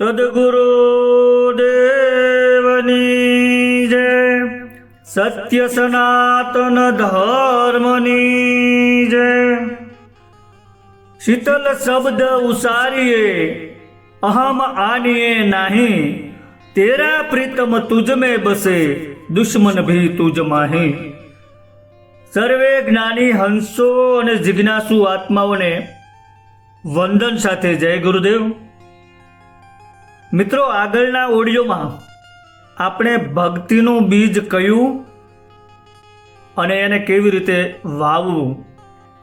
સદગુરુ દેવની જય સત્ય સનાતન ધર્મની જય શીતલ શબ્દ ઉસારીએ, અહમ આનીએ નહીં, તેરા પ્રીતમ તુજમે બસે, દુશ્મન ભી તુજ માહી. સર્વે જ્ઞાની હંસો અને જિજ્ઞાસુ આત્માઓને વંદન સાથે જય ગુરુદેવ. મિત્રો, આગળના ઓડિયોમાં આપણે ભક્તિનું બીજ કયું અને એને કેવી રીતે વાવવું,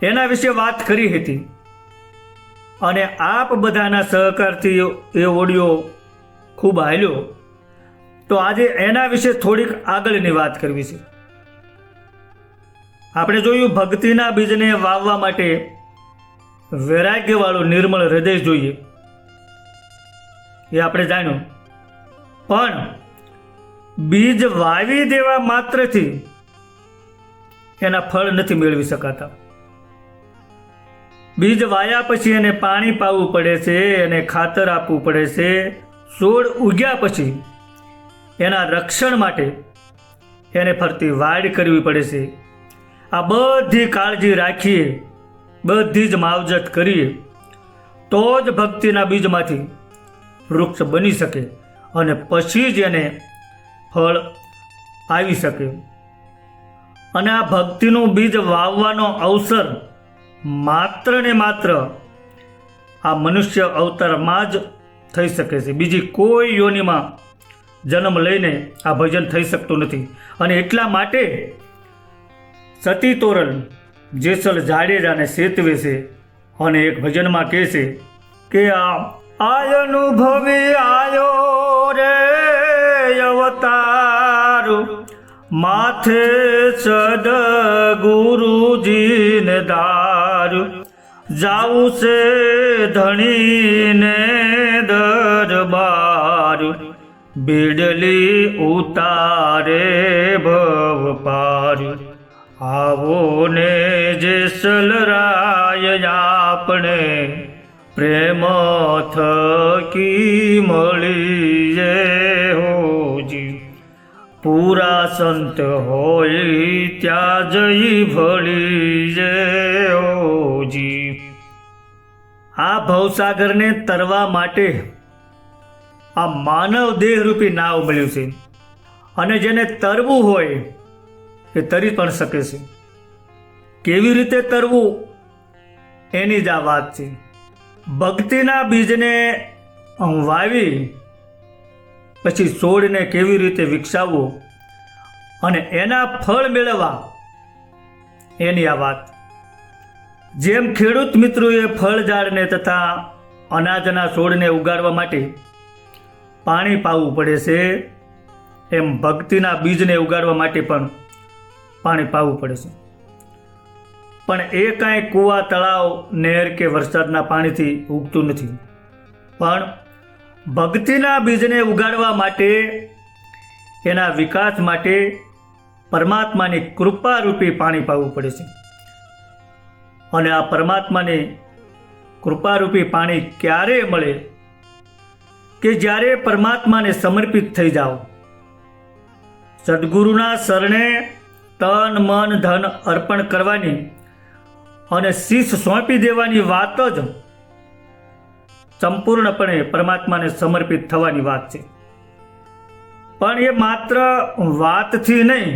એના વિશે વાત કરી હતી. અને આપ બધાના સહકારથી એ ઓડિયો ખૂબ હાલ્યો. તો આજે એના વિશે થોડીક આગળની વાત કરવી છે. આપણે જોયું ભક્તિના બીજને વાવવા માટે વૈરાગ્યવાળું નિર્મળ હૃદય જોઈએ. એ આપણે જાણ્યું. પણ બીજ વાવી દેવા માત્રથી એના ફળ નથી મેળવી શકાતા. બીજ વાયા પછી એને પાણી પાવું પડે છે, એને ખાતર આપવું પડે છે, છોડ ઉગ્યા પછી એના રક્ષણ માટે એને ફરતી વાડ કરવી પડે છે. આ બધી કાળજી રાખીએ, બધી જ માવજત કરીએ, તો જ ભક્તિના બીજમાંથી વૃક્ષ બની શકે અને પછી જ એને ફળ આવી શકે. અને આ ભક્તિનું બીજ વાવવાનો અવસર માત્ર ને માત્ર આ મનુષ્ય અવતારમાં જ થઈ શકે છે. બીજી કોઈ યોનિમાં જન્મ લઈને આ ભજન થઈ શકતું નથી. અને એટલા માટે સતી તોરણ જેસલ જાડેજાને સેતવે છે અને એક ભજનમાં કહે છે કે આ આયનુભવી આયો રે અવતારું. માથે સદ ગુરુજીને દારું. જાવું છે ધણીને દરબારું. બીડલી ઉતારે ભવ પાર. આવો ને જેસલ રાય આપણે પ્રેમ થકી જે હોજી પૂરા સંત હોય ત્યાં જઈ ભળીએ હોજી આ ભવસાગરને તરવા માટે આ માનવ દેહરૂપી નાવ મળ્યું છે. અને જેને તરવું હોય એ તરી પણ શકે છે. કેવી રીતે તરવું? એની જ આ વાત છે. ભક્તિના બીજને વાવી પછી છોડને કેવી રીતે વિકસાવવો અને એના ફળ મેળવવા, એની આ વાત. જેમ ખેડૂત મિત્રોએ ફળ ઝાડને તથા અનાજના છોડને ઉગાડવા માટે પાણી પાવું પડે છે, એમ ભક્તિના બીજને ઉગાડવા માટે પણ પાણી પાવું પડે છે. પણ એ કાંઈ કૂવા, તળાવ નહેર કે વરસાદના પાણીથી ઉગતું નથી. પણ ભક્તિના બીજને ઉગાડવા માટે, એના વિકાસ માટે પરમાત્માની કૃપારૂપી પાણી પાવું પડે છે. અને આ પરમાત્માની કૃપારૂપી પાણી ક્યારે મળે કે જ્યારે પરમાત્માને સમર્પિત થઈ જાઓ? સદગુરુના શરણે તન, મન, ધન અર્પણ કરવાની અને શીશ સોંપી દેવાની વાત જ સંપૂર્ણપણે પરમાત્માને સમર્પિત થવાની વાત છે. પણ એ માત્ર વાતથી નહીં,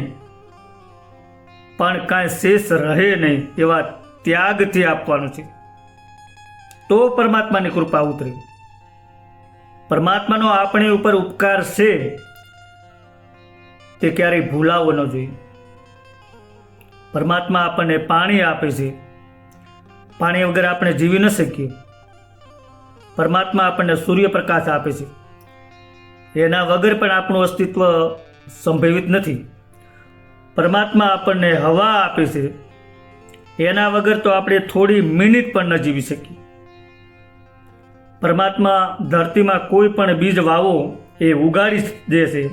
પણ કાંઈ શેષ રહે નહીં એવા ત્યાગથી આપવાનું છે. તો પરમાત્માની કૃપા ઉતરી. પરમાત્માનો આપણી ઉપર ઉપકાર છે, તે ક્યારેય ભૂલાવો ન જોઈએ. પરમાત્મા આપણને પાણી આપે છે. પાણી વગર આપણે જીવી ન શકીએ. પરમાત્મા આપણને સૂર્યપ્રકાશ આપે છે. એના વગર પણ આપણું અસ્તિત્વ સંભવિત નથી. પરમાત્મા આપણને હવા આપે છે. એના વગર તો આપણે થોડી મિનિટ પણ ન જીવી શકીએ. પરમાત્મા ધરતીમાં કોઈ પણ બીજ વાવો એ ઉગાડી દે છે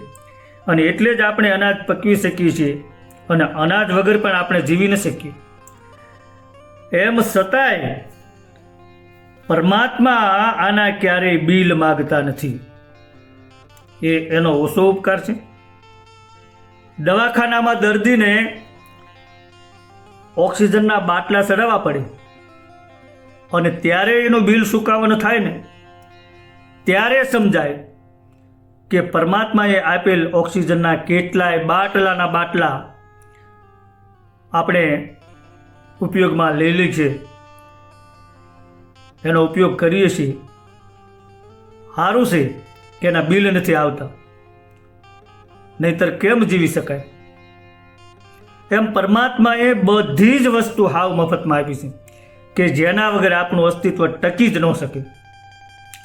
અને એટલે જ આપણે અનાજ પકવી શકીએ છીએ અને અનાજ વગર પણ આપણે જીવી ન શકીએ. એમ છતાંય પરમાત્મા આના ક્યારેય બિલ માગતા નથી. એ એનો ઓછો ઉપકાર છે. દવાખાનામાં દર્દીને ઓક્સિજનના બાટલા ચડાવવા પડે અને ત્યારે એનું બિલ સુકાવન થાય ને, ત્યારે સમજાય કે પરમાત્માએ આપેલ ઓક્સિજનના કેટલાય બાટલાના બાટલા આપણે ઉપયોગમાં લઈ છે. એનો ઉપયોગ કરીએ છીએ. સારું છે કે એના બિલ નથી આવતા. નહીતર કેમ જીવી શકાય? એમ પરમાત્માએ બધી જ વસ્તુ હાવ મફતમાં આપી છે કે જેના વગર આપણું અસ્તિત્વ ટકી જ ન શકે.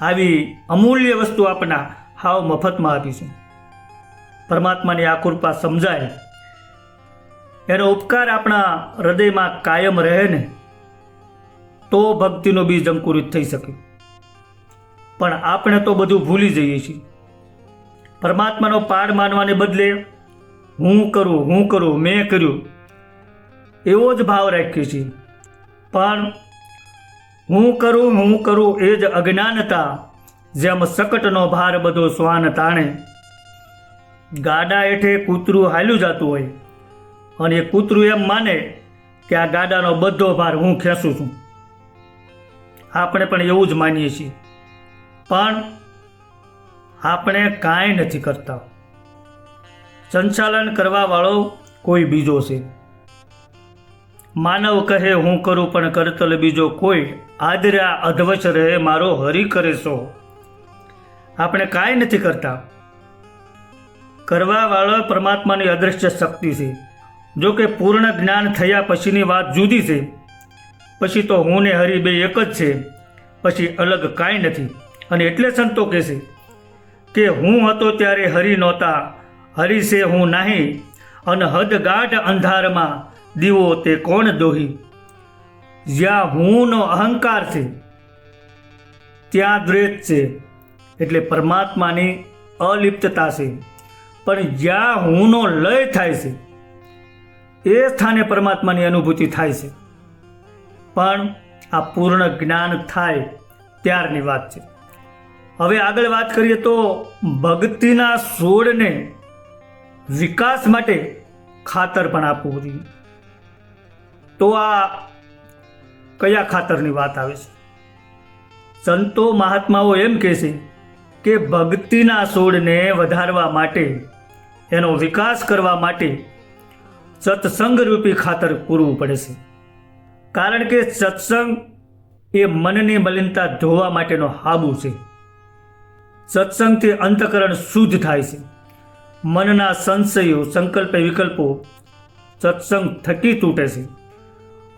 આવી અમૂલ્ય વસ્તુ આપણા હાવ મફતમાં આપી છે. પરમાત્માની આ કૃપા સમજાય એનો ઉપકાર આપણા હૃદયમાં કાયમ રહે ને, તો ભક્તિનો બીજ અંકુરિત થઈ શકે. પણ આપણે તો બધું ભૂલી જઈએ છીએ. પરમાત્માનો પાડ માનવાને બદલે હું કરું હું કરું, મેં કર્યું, એવો જ ભાવ રાખીએ છીએ. પણ હું કરું હું કરું એ જ અજ્ઞાનતા, જેમ સકટનો ભાર બધો શ્વાન તાણે. ગાડા હેઠે કૂતરું હાલ્યું જતું હોય અને એ કૂતરું એમ માને કે આ ગાડાનો બધો ભાર હું ખેંચું છું. આપણે પણ એવું જ માનીએ છીએ. પણ આપણે કાંઈ નથી કરતા. સંચાલન કરવાવાળો કોઈ બીજો છે. માનવ કહે હું કરું પણ કરતલ બીજો કોઈ. આદર્યા અધવચ રહે મારો હરી કરે છો આપણે કાંઈ નથી કરતા. કરવાવાળો પરમાત્માની અદૃશ્ય શક્તિ છે. જો કે પૂર્ણ જ્ઞાન થયા પછીની વાત જુદી છે. પછી તો હું ને હરિ બે એક જ છે. પછી અલગ કાંઈ નથી. અને એટલે સંતો કહેશે કે હું હતો ત્યારે હરિ નહોતા. હરિ છે હું નાહી. અને હદ ગાઢ અંધારમાં દીવો તે કોણ દોહી? જ્યાં હુંનો અહંકાર છે, ત્યાં દ્વેત છે. એટલે પરમાત્માની અલિપ્તતા છે. પણ જ્યાં હુંનો લય થાય છે એ સ્થાને પરમાત્માની અનુભૂતિ થાય છે. પણ આ પૂર્ણ જ્ઞાન થાય ત્યારની વાત છે. હવે આગળ વાત કરીએ તો ભક્તિના સોળને વિકાસ માટે ખાતર પણ આપવું જોઈએ. તો આ કયા ખાતરની વાત આવે છે? સંતો મહાત્માઓ એમ કહે છે કે ભક્તિના સોળને વધારવા માટે, એનો વિકાસ કરવા માટે સત્સંગરૂપી ખાતર પૂરવું પડે છે. કારણ કે સત્સંગ એ મનની મલિનતા ધોવા માટેનો હાબુ છે. સત્સંગથી અંતકરણ શુદ્ધ થાય છે. મનના સંશયો, સંકલ્પ, વિકલ્પો સત્સંગ થકી તૂટે છે.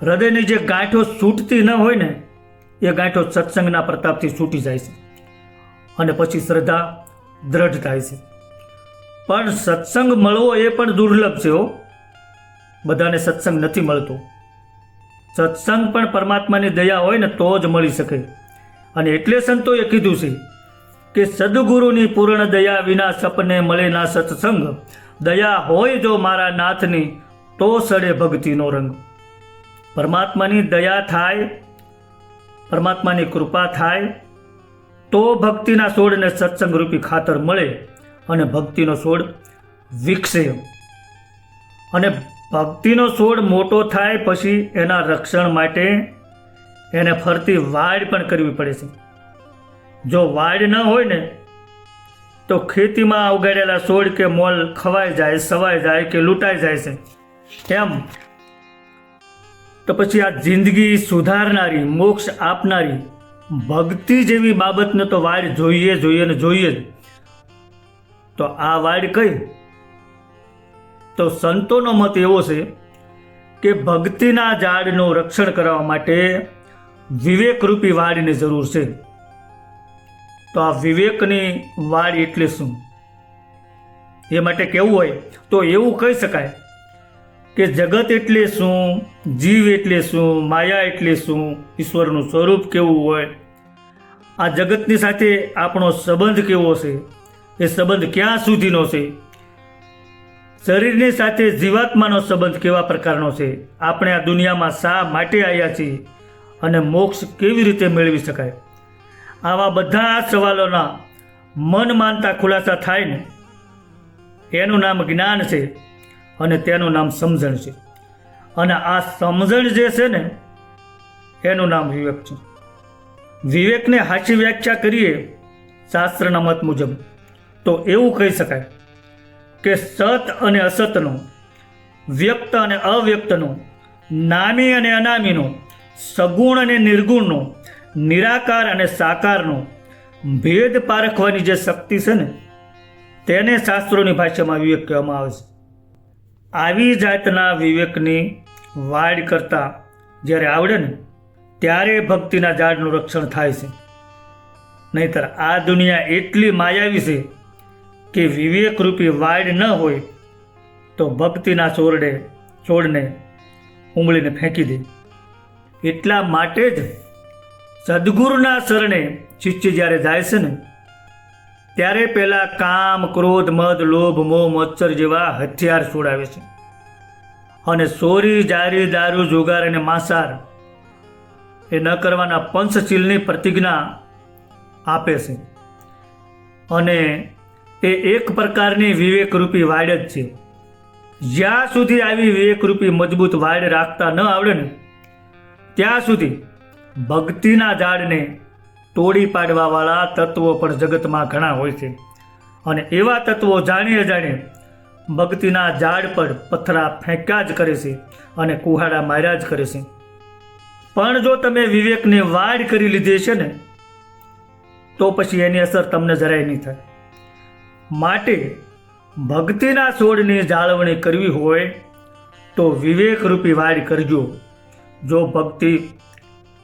હૃદયની જે ગાંઠો છૂટતી ન હોય ને, એ ગાંઠો સત્સંગના પ્રતાપથી છૂટી જાય છે. અને પછી શ્રદ્ધા દ્રઢ થાય છે. પણ સત્સંગ મળવો એ પણ દુર્લભ છે હો. બધાને સત્સંગ નથી મળતો. સત્સંગ પણ પરમાત્માની દયા હોય ને તો જ મળી શકે. અને એટલે સંતોએ કીધું છે કે સદગુરુની પૂર્ણ દયા વિના સપને મળે ના સત્સંગ. દયા હોય જો મારા નાથની, તો સડે ભક્તિનો રંગ. પરમાત્માની દયા થાય, પરમાત્માની કૃપા થાય, તો ભક્તિના છોડને સત્સંગ રૂપી ખાતર મળે અને ભક્તિનો છોડ વિકસે. અને ભક્તિનો છોડ મોટો થાય પછી એના રક્ષણ માટે એને ફરતી વાડ પણ કરવી પડે છે. જો વાડ ન હોય ને, તો ખેતીમાં ઉગાડેલા છોડ કે મોલ ખવાઈ જાય, સવાઈ જાય કે લૂંટાઈ જાય છે. એમ. તો પછી આ જિંદગી સુધારનારી, મોક્ષ આપનારી, ભક્તિ જેવી બાબતને તો વાડ જોઈએ જોઈએ ને જોઈએ જ. તો આ વાડ કઈ? તો સંતોનો મત એવો છે કે ભક્તિના ઝાડનું રક્ષણ કરવા માટે વિવેકરૂપી વાડની જરૂર છે. તો આ વિવેકની વાડ એટલે શું? એ માટે કેવું હોય તો એવું કહી શકાય કે જગત એટલે શું, જીવ એટલે શું, માયા એટલે શું, ઈશ્વરનું સ્વરૂપ કેવું હોય? આ જગતની સાથે આપણો સંબંધ કેવો છે? એ સંબંધ ક્યાં સુધીનો છે? શરીરની સાથે જીવાત્માનો સંબંધ કેવા પ્રકારનો છે? આપણે આ દુનિયામાં શા માટે આવ્યા છીએ? અને મોક્ષ કેવી રીતે મેળવી શકાય? આવા બધા સવાલોના મન માનતા ખુલાસા થાય ને, એનું નામ જ્ઞાન છે અને તેનું નામ સમજણ છે. અને આ સમજણ જે છે ને, એનું નામ વિવેક છે. વિવેકને હાચી વ્યાખ્યા કરીએ શાસ્ત્રના મત મુજબ, તો એવું કહી શકાય કે સત અને અસતનું, વ્યક્ત અને અવ્યક્તનું, નામી અને અનામીનો, સગુણ અને નિર્ગુણનો, નિરાકાર અને સાકારનો, ભેદ પારખવાની જે શક્તિ છે ને, તેને શાસ્ત્રોની ભાષામાં વિવેક કહેવામાં આવે છે. આવી જાતના વિવેકની વાડ કરતાં જ્યારે આવડે ને, ત્યારે ભક્તિના ઝાડનું રક્ષણ થાય છે. નહીતર આ દુનિયા એટલી માયાવી છે કે વિવેકરૂપી વાડ ન હોય, તો ભક્તિના છોરડે છોડને ઉંબળીને ફેંકી દે. એટલા માટે જ સદગુરુના શરણે શિષ્ય જ્યારે જાય છે ને, ત્યારે પહેલાં કામ, ક્રોધ, મદ, લોભ, મોહ, મચ્છર જેવા હથિયાર છોડાવે છે. અને સોરી, જારી, દારૂ, જુગાર અને માંસાર એ ન કરવાના પંચશીલની પ્રતિજ્ઞા આપે છે. અને એ એક પ્રકારની વિવેકરૂપી વાડ જ છે. જ્યાં સુધી આવી વિવેકરૂપી મજબૂત વાડ રાખતા ન આવડે ને, ત્યાં સુધી ભક્તિના ઝાડને તોડી પાડવાવાળા તત્વો પણ જગતમાં ઘણા હોય છે. અને એવા તત્વો જાણી અજાણે ભક્તિના ઝાડ પર પથરા ફેંક્યા જ કરે છે અને કુહાડા માર્યા જ કરે છે. પણ જો તમે વિવેકને વાડ કરી લીધી છે ને, તો પછી એની અસર તમને જરાય નહીં થાય. માટે ભક્તિના છોડની જાળવણી કરવી હોય તો વિવેકરૂપી વાડ કરજો. જો ભક્તિ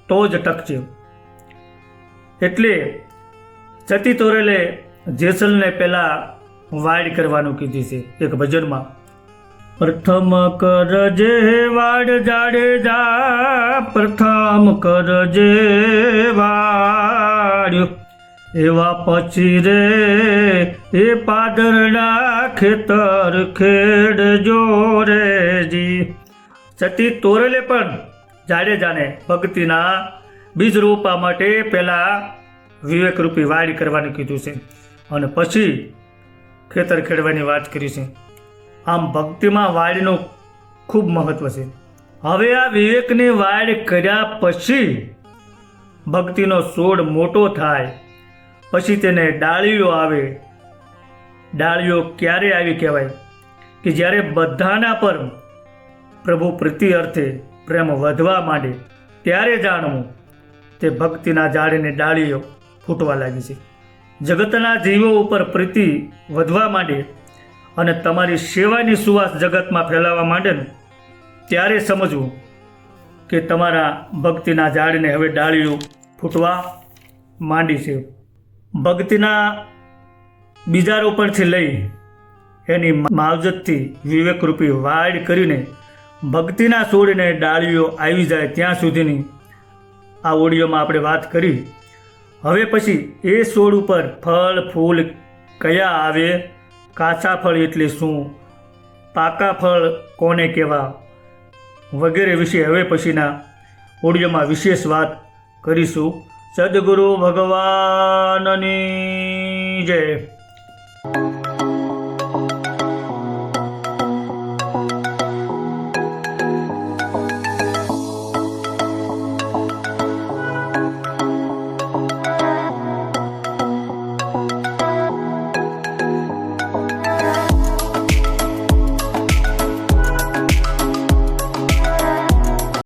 તો જ ટકશે. એટલે જતી તોરેલે જેસલને પહેલાં વાડ કરવાનું કીધી છે એક ભજનમાં. પ્રથમ કરજે વાડ જાડેજા પ્રથમ કરજે વાડ. એવા પછી રે એ પાદરના ખેતર ખેડ જોરેજી સતી તોરલે પણ જાડેજાને ભક્તિના બીજ રોપા માટે પહેલાં વિવેકરૂપી વાડી કરવાનું કીધું છે. અને પછી ખેતર ખેડવાની વાત કરી છે. આમ ભક્તિમાં વાડીનું ખૂબ મહત્વ છે. હવે આ વિવેકની વાડ કર્યા પછી ભક્તિનો છોડ મોટો થાય. પછી તેને ડાળીઓ આવે. ડાળીઓ ક્યારે આવી કહેવાય? કે જ્યારે બધાના પર પ્રભુ પ્રીતિ અર્થે પ્રેમ વધવા માંડે, ત્યારે જાણવું તે ભક્તિના ઝાડને ડાળીઓ ફૂટવા લાગી છે. જગતના જીવો ઉપર પ્રીતિ વધવા માંડે અને તમારી સેવાની સુવાસ જગતમાં ફેલાવા માંડે ને ત્યારે સમજવું કે તમારા ભક્તિના ઝાડને હવે ડાળીઓ ફૂટવા માંડી છે. ભક્તિના બીજા રોપણથી લઈ એની માવજતથી વિવેકરૂપી વાડ કરીને ભક્તિના છોડને ડાળીઓ આવી જાય ત્યાં સુધીની આ ઓડિયોમાં આપણે વાત કરી. હવે પછી એ છોડ ઉપર ફળ, ફૂલ કયા આવે, કાચા ફળ એટલે શું, પાકા ફળ કોને કહેવા વગેરે વિશે હવે પછીના ઓડિયોમાં વિશેષ વાત કરીશું. સદગુરુ ભગવાનની જય. Thank you.